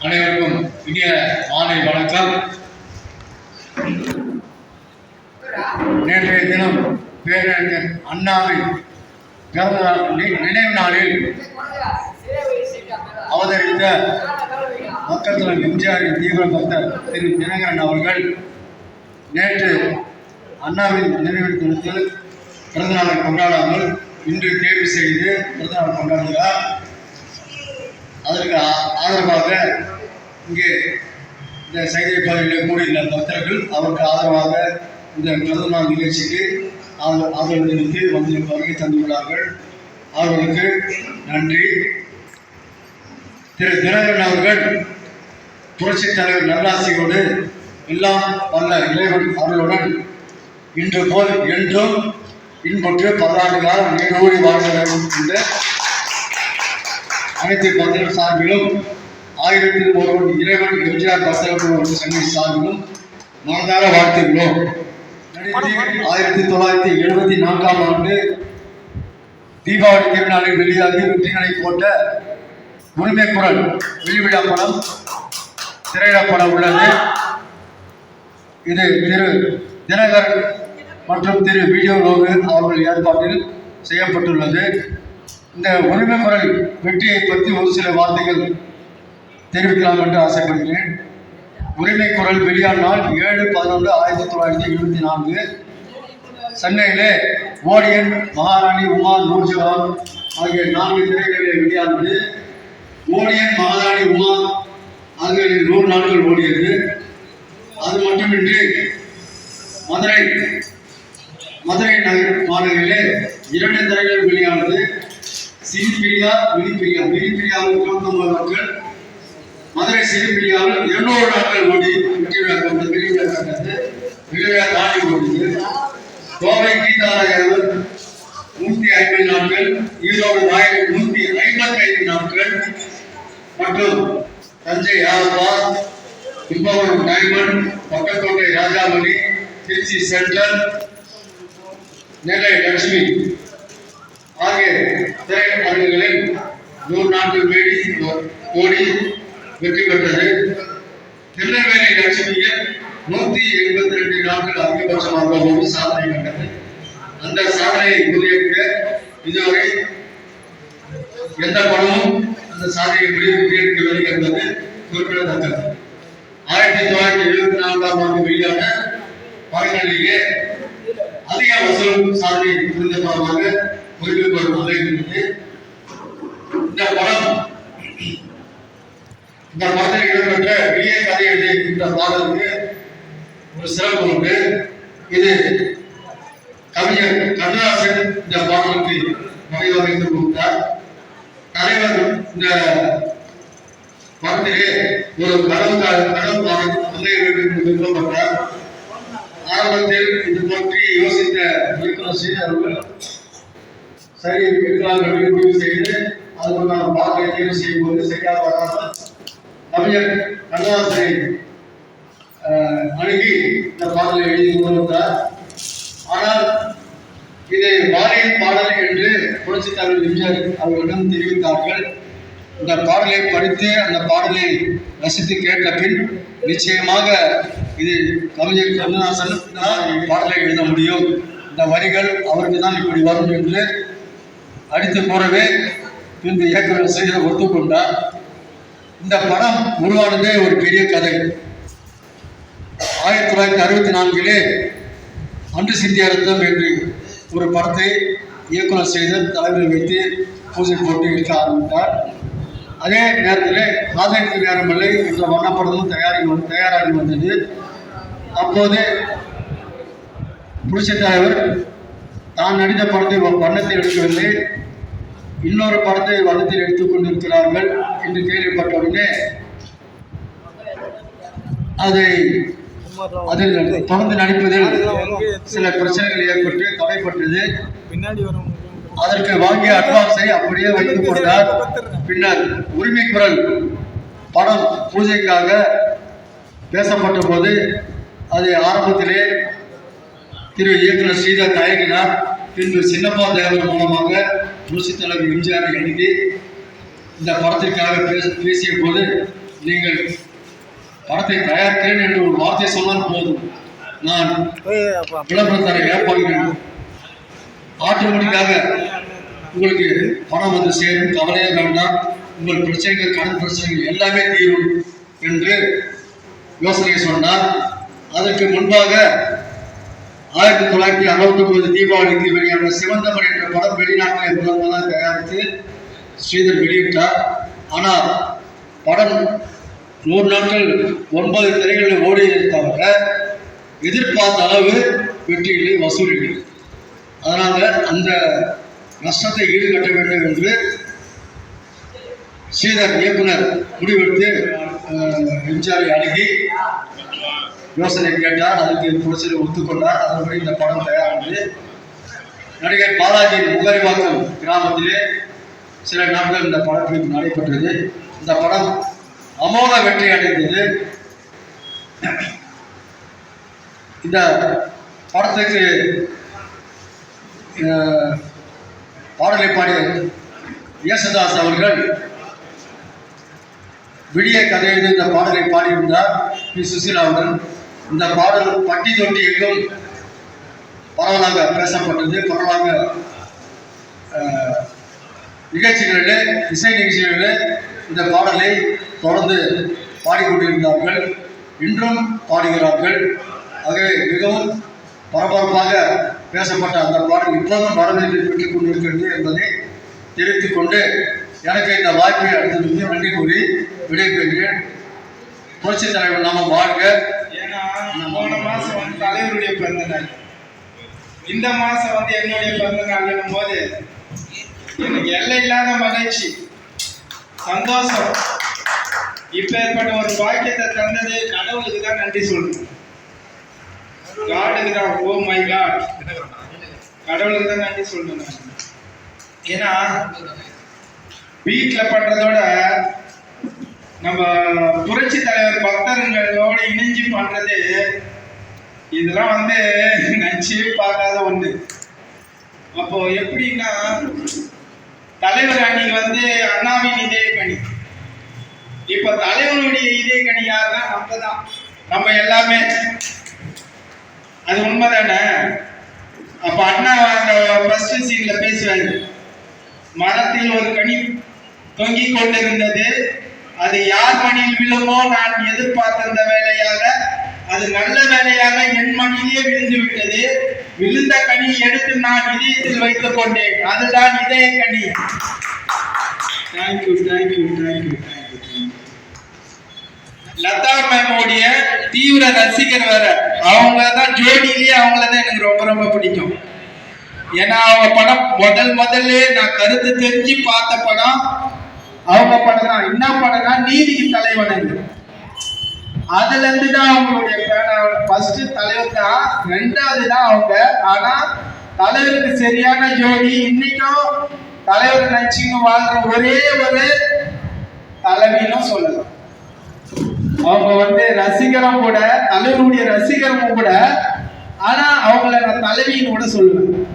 அனைவருக்கும் இனிய மாலை வணக்கம். நேற்றைய தினம் பேரறிஞர் அண்ணாவின் பிறந்த நினைவு நாளில் அவதரித்த மக்கள் தலைவர் எம்ஜிஆரின் தீவிர பக்தர் திரு தினகரன் அவர்கள் நேற்று அண்ணாவின் நினைவு தினத்தில் பிறந்தநாளை கொண்டாடாமல் இன்று தேர்வு செய்து பிறந்தநாள் கொண்டாடுகிறார். அதற்கு ஆ- ஆதரவாக இங்கே இந்த சைதை பகுதியில் கூடியுள்ள பக்தர்கள் அவருக்கு ஆதரவாக இந்த பிறந்தநாள் நிகழ்ச்சிக்கு ஆதரவு ஆதரவு வந்து வருகை தந்துள்ளார்கள். அவர்களுக்கு நன்றி. திரு தினகரன் அவர்கள் புரட்சித் தலைவர் நல்லாசியோடு எல்லாம் வல்ல இறைவன் அருளுடன் இன்று போல் என்றும் இன்பற்று பல்லாண்டு காலம் நீடூழி வாழ வேண்டும் என்று அனைத்து பக்தர்கள் சார்பிலும் ஆயிரத்தில் ஒருவன் இறைவன் எம்ஜிஆர் பக்தர்கள் சங்கி சார்பிலும் மனதார வாழ்த்துகிறோம். ஆயிரத்தி தொள்ளாயிரத்தி எழுபத்தி நான்காம் ஆண்டு தீபாவளி திருநாளில் வெளியாகி வெற்றிகளை போட்ட உரிமை குரல் வெளிவிழா படம் திரையிடப்பட உள்ளது. இது திரு தினகர் மற்றும் திரு வீடியோ லோகு அவர்கள் ஏற்பாட்டில் செய்யப்பட்டுள்ளது. இந்த உரிமை குரல் வெற்றியை பற்றி ஒரு சில வார்த்தைகள் தெரிவிக்கலாம் என்று ஆசைப்படுகிறேன். உரிமை குரல் வெளியான நாள் ஏழு பதினொன்று ஆயிரத்தி தொள்ளாயிரத்தி எழுபத்தி நான்கு. சென்னையிலே ஓடியன் மகாராணி உமா நூர்ஜவான் ஆகிய நான்கு திரைகளில் வெளியானது. ஓடியன் மகாராணி உமா ஆகிய நூறு நாட்கள் ஓடியது. அது மட்டுமின்றி மதுரை மதுரை நகர் மாநகரிலே இரண்டு திரைகள் வெளியானது. சிரிப்பிரியா விழிப்பிரியா விழிப்பிரியாவில் இருபத்தொன்பது நாட்கள் மதுரை சிரிப்பிரியாவில் இருநூறு நாட்கள் ஓடி வெற்றி விழா கண்டது வெளிவிழா கண்டது வெளிவிழா தாண்டி ஓடியது கோவை கீதாராயவர் நூற்றி ஐம்பது நாட்கள் ஈரோடு நாயகர் நூற்றி ஐம்பத்தி ஐந்து நாட்கள் மற்றும் தஞ்சை ஆல்வா கும்பகோணம் டைமண்ட் பக்கத்தோட்டை ராஜாமணி திருச்சி சென்ட்ரல் நெல்லை லட்சுமி. ஆகிய திரையரங்குகளில் நூறு நாட்கள் மேடி ஓடி வெற்றி பெற்றது. திருநெல்வேலி லட்சுமியில் நூத்தி எண்பத்தி ரெண்டு நாட்கள் அதிகபட்சமாக ஒரு சாதனை கண்டது. அந்த சாதனையை முறியடிக்க இதுவரை எந்த படமும் அந்த சாதனையை முறியடிக்கவில்லை என்பது குறிப்பிடத்தக்கது. ஆயிரத்தி தொள்ளாயிரத்தி எழுபத்தி நான்காம் ஆண்டு வெளியான பகலிலேயே அதிக வசூல் சாதனை புரிந்த படமாக குறிப்பிட்டு அமைகிறது இந்த படம் இந்த படத்தில் இடம்பெற்ற வெளிய கதை எழுதி இந்த பாடலுக்கு ஒரு சிறப்பு உண்டு. இது கவிஞர் கண்ணதாசன் இந்த பாடலுக்கு வடிவமைத்து கொடுத்தார். தலைவர் இந்த படத்திலே ஒரு கனவு கா- கனவு பாடல் விரும்பப்பட்டார் ஆரம்பத்தில் இது பற்றி யோசித்த இயக்குனர் ஸ்ரீ அவர்கள் சரி இருக்கலாம் என்று முடிவு செய்து நான் பாடலை தேர்வு செய்யும் போது சரியாக வராத கவிஞர் கண்ணதாசனை அணுகி இந்த பாடலை எழுதி கொண்டு வந்தார் ஆனால் இதை வாரியின் பாடல் என்று புரட்சி தலைவர் எம்ஜிஆர் அவர்களிடம் தெரிவித்தார்கள். இந்த பாடலை படித்து அந்த பாடலை ரசித்து கேட்ட பின் நிச்சயமாக இது கவிஞர் கண்ணதாசன் தான் பாடலை எழுத முடியும். இந்த வரிகள் அவருக்கு தான் இப்படி வரும் என்று அடித்து கூறவே பின்பு இயக்குநர் செய்த ஒத்துக்கொண்டார் இந்த படம் உருவானதே ஒரு பெரிய கதை. ஆயிரத்தி தொள்ளாயிரத்தி அறுபத்தி நான்கிலே அன்று சிந்திய ரத்தம் என்று ஒரு படத்தை இயக்குனர் செய்த தலைமையில் வைத்து பூஜை போட்டு எடுக்க ஆரம்பித்தார். அதே நேரத்தில் காதலுக்கு நேரமில்லை என்ற வண்ணப்படமும் தயாரி தயாராகி வந்தது. அப்போது புரட்சித் தலைவர் தான் நடித்த படத்தை ஒரு வண்ணத்தை எடுக்கவில்லை. இன்னொரு படத்தை வண்ணத்தில் எடுத்துக் கொண்டிருக்கிறார்கள் என்று கேள்விப்பட்டவுடனே அதை அதில் தொடர்ந்து நடிப்பதில் சில பிரச்சனைகள் ஏற்பட்டு தடைப்பட்டது பின்னாடி வரும் அதற்கு வாங்கிய அட்வான்ஸை அப்படியே வைத்துக் கொண்டார். பின்னர் உரிமை குரல் படம் பூஜைக்காக பேசப்பட்ட போது அது ஆரம்பத்திலே திரு இயக்குனர் ஸ்ரீதர் தயங்கினார் பின்பு சின்னப்பா தேவர் மூலமாக புரட்சித் தலைவர் எம்ஜிஆர் எழுதி இந்த படத்திற்காக பேச பேசிய போது நீங்கள் படத்தை தயாரிக்கிறேன் என்று ஒரு வார்த்தை சொன்னால் போதும். நான் விளம்பரம் தர ஏற்பாடுகிறேன் ஆட்டோமேட்டிக்காக உங்களுக்கு பணம் வந்து சேரும். கவலையே வேண்டாம். உங்கள் பிரச்சனைகள் கடன் பிரச்சனைகள் எல்லாமே தீரும் என்று யோசனை சொன்னார். அதற்கு முன்பாக ஆயிரத்தி தொள்ளாயிரத்தி அறுபத்தி ஒன்பது தீபாவளிக்கு வெளியான சிவந்தமன் என்ற படம் வெளிநாட்டிலே முதல்வதாக தயாரித்து ஸ்ரீதர் வெளியிட்டார். ஆனால் படம் நூறு நாட்கள் ஒன்பது திரைகளில் ஓடியதை தவிர எதிர்பார்த்த அளவு வெற்றிகளை வசூலில்லை அதனால் அந்த நஷ்டத்தை ஈடுகட்ட வேண்டும் என்று ஸ்ரீதர் இயக்குனர் முடிவெடுத்து எம்ஜிஆரை அணுகி யோசனை கேட்டார் அதுக்கு புரட்சியை ஒத்துக்கொண்டார். அதன்படி இந்த படம் தயாரானது. நடிகர் பாலாஜியின் முகரிவாக்கம் கிராமத்திலே சில நாட்கள் இந்த படப்பிடிப்பு நடைபெற்றது. இந்த படம் அமோக வெற்றி அடைந்தது. இந்த படத்துக்கு பாடலை பாடிய இயேசுதாஸ் அவர்கள் விடிய கதை எழுதி இந்த பாடலை பாடியிருந்தார். பி. சுசீலாவுடன் இந்த பாடல் பட்டி தொட்டி எங்கும் பரவலாக பேசப்பட்டது. பரவலாக நிகழ்ச்சிகளில் நிகழ்ச்சிகளிலே இசை நிகழ்ச்சிகளிலே இந்த பாடலை தொடர்ந்து பாடிக்கொண்டிருந்தார்கள். இன்றும் பாடுகிறார்கள். ஆகவே மிகவும் பரபரப்பாக பேசப்பட்ட அந்த பாடல் இப்போதும் வரவேற்பை பெற்றுக் கொண்டிருக்கிறது என்பதை தெரிவித்துக் கொண்டு எனக்கு இந்த வாய்ப்பை அளித்ததற்கு நன்றி கூறி விடைபெறுகிறேன். புரட்சித் தலைவர் நாம வாழ்க. போன மாசம் வந்து தலைவருடைய பிறந்த நாள். இந்த மாசம் வந்து என்னுடைய பிறந்த நாள்னும் போது எனக்கு எல்லை இல்லாத மகிழ்ச்சி சந்தோஷம். இப்பேற்பட்ட ஒரு பாக்கியத்தை தந்தது கடவுளுக்கு தான் நன்றி சொல்லணும். காடுக்கு தான் ஓ மை காட் கடவுளுக்கு தான் நன்றி சொல்லணும். நான். ஏன்னா வீட்டில் பண்றதோட நம்ம புரட்சி தலைவர் பக்தர்களோடு இணைஞ்சு பண்றது? இதெல்லாம் வந்து நினைச்சே பார்க்காத ஒண்ணு. அப்போ எப்படின்னா தலைவர் அன்னைக்கு வந்து அண்ணாவின் இதே கணி இப்ப தலைவனுடைய இதே கணி யாருன்னா நம்ம தான் நம்ம எல்லாமே. அது உண்மைதானே? அப்ப அண்ணா அந்த ஃபர்ஸ்ட் சீன்ல பேசுவாரு. மரத்தில் ஒரு கனி தொங்கிக் கொண்டிருந்தது. அது யார் மணியில் விழுமோ நான் எதிர்பார்த்திருந்த வேலையாக அது நல்ல வேலையாக என் மணியிலே விழுந்து விட்டது விழுந்த கனி எடுத்து நான் இதயத்தில் வைத்துக் கொண்டேன். அதுதான் இதய கனி. Thank you thank you thank you thank you Latha மேமோடைய தீவிர ரசிகர் வேற. அவங்க தான் ஜோடியிலேயே அவங்கள தான் எனக்கு ரொம்ப ரொம்ப பிடிக்கும். ஏன்னா அவங்க படம் முதல் முதல்ல நான் கருத்து தெரிஞ்சு பார்த்த படம். அவங்க படம் என்ன பண்ணலாம் நீதிக்கு தலைவன் அதுல இருந்து தான் அவங்களுடைய ஃபர்ஸ்ட் தலைவர் தான் ரெண்டாவது தான் அவங்க. ஆனா தலைவருக்கு சரியான ஜோடி இன்னைக்கும் தலைவர் நினைச்சுன்னு வாழ்ற ஒரே ஒரு தலைவினும் சொல்லலாம். அவங்க வந்து ரசிகரும் கூட தலைவருடைய ரசிகரும் கூட ஆனா அவங்கள நான் தலைவின்னு கூட சொல்லுவேன்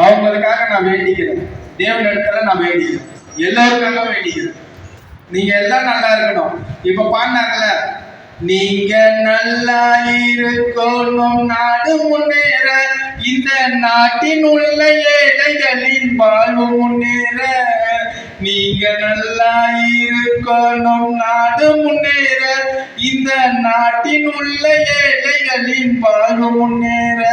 அவங்களுக்காக நான் வேண்டிக்கிறேன். தேவன் இடத்துல நான் வேண்டிக்கிறேன். எல்லாருக்காக வேண்டியது. நீங்க எல்லாம் நல்லா இருக்கணும். இப்ப பாடினாங்கல்ல நீங்க நல்லா இருக்கணும் நாடு முன்னேற. இந்த நாட்டின் உள்ள ஏழைகளின் வாழ்வு முன்னேற. நீங்க நல்லா இருக்கணும் நாடு முன்னேற. இந்த நாட்டின் உள்ள ஏழைகளின் வாழ்வு முன்னேற.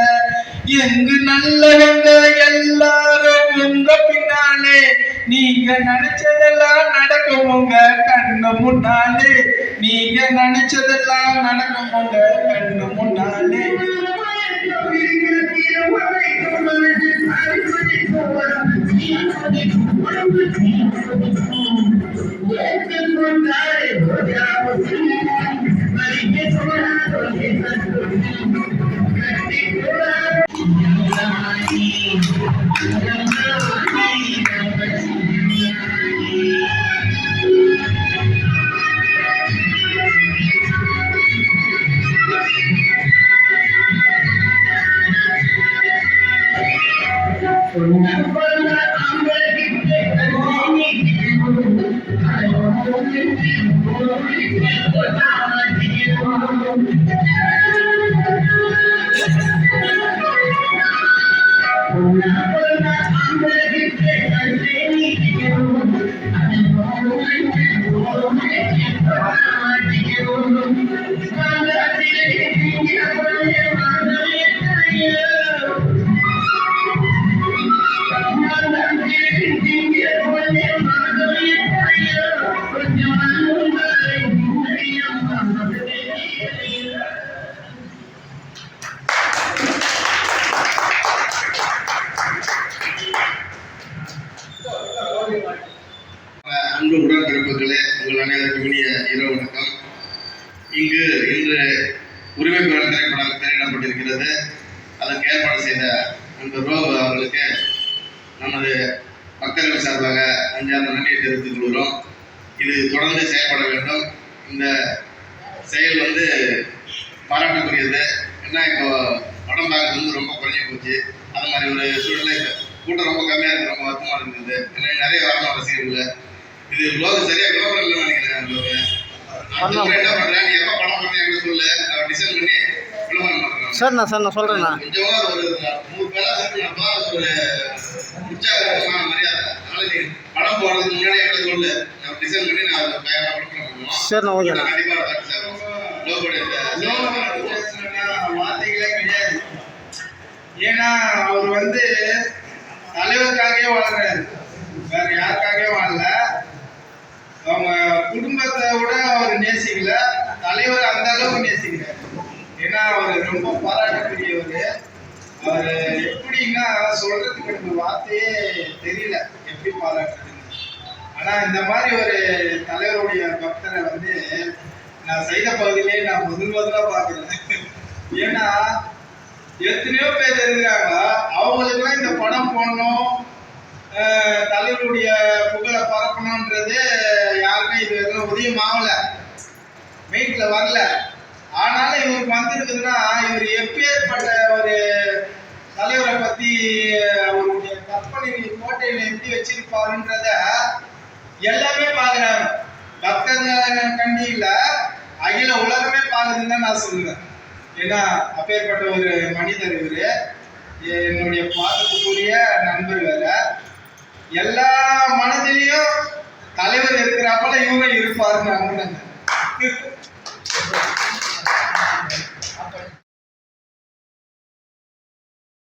எங்கு நல்லவங்க எல்லாரும் உங்க பின்னாலே நீங்க நினைச்சதெல்லாம் நடக்கும் உங்க கண்ணு முன்னாலே. நீங்க நினைச்சதெல்லாம் நடக்கும் உங்க கண்ணு முன்னாலே. Allah'ım. அதற்கு ஏற்பாடு செய்த நண்பர் ரோபு அவர்களுக்கு நமது பக்தர்கள் சார்பாக அஞ்சாவது நன்றியை தெரிவித்துக் கொள்கிறோம். இது தொடர்ந்து செயல்பட வேண்டும். இந்த செயல் வந்து பாராட்டுக்குரியது. என்ன இப்போ படம் பார்க்கறது வந்து ரொம்ப குறைஞ்சி போச்சு. அது மாதிரி ஒரு சூழ்நிலை கூட்டம் ரொம்ப கம்மியாக இருக்கு ரொம்ப வருத்தமாக இருந்தது. ஏன்னா நிறைய வரணும் ரசிகர்கள் இது லோகு சரியா விளம்பரம் இல்லை நினைக்கிறேன் என்ன பண்றேன் நீ எப்போ படம் பண்ணி எனக்கு சொல்லு. டிசைன் பண்ணி சரிண்ணா சரிண்ணா சொல்கிறேண்ணா நான் டிசைன் நான் சரிண்ணா ஓகேண்ணா. சார் கிடையாது ஏன்னா அவர் வந்து தலைவருக்காகவே வாழ்றாரு. வேற யாருக்காகவே வாழல. அவங்க குடும்பத்தை விட அவர் நேசிக்கல. தலைவர் அந்த அளவுக்கு நேசிக்கிறார் ஏன்னா அவர் ரொம்ப பாராட்டக்கூடியவர். அவர் எப்படின்னா சொல்றதுக்கு எனக்கு வார்த்தையே தெரியல எப்படி பாராட்டுறதுன்னு. ஆனா இந்த மாதிரி ஒரு தலைவருடைய பக்தரை வந்து நான் செய்த பகுதியிலே நான் முதல் முதலாக பார்க்குறேன். ஏன்னா எத்தனையோ பேர் இருக்கிறாங்க அவங்களுக்குலாம் இந்த படம் போடணும் தலைவருடைய புகழை பரப்பணுன்றது யாருமே இது எதுவும் உதயம் ஆகல வரல. ஆனாலும் இவருக்கு வந்திருக்குதுன்னா இவர் எப்பேற்பட்ட ஒரு தலைவரை பத்தி அவருடைய கற்பனை கோட்டையில எப்படி வச்சிருப்பாருன்றத எல்லாமே பாக்குறாங்க பக்தர்கள் கண்டி இல்ல அகில உலகமே பாக்குதுன்னு தான் நான் சொல்லுவேன். ஏன்னா அப்பேற்பட்ட ஒரு மனிதர் இவரு. என்னுடைய பாதத்துக்குரிய நண்பர் வேற. எல்லா மனதிலையும் தலைவர் இருக்கிறப்பல இவங்க இருப்பாருன்னு நம்புனேங்க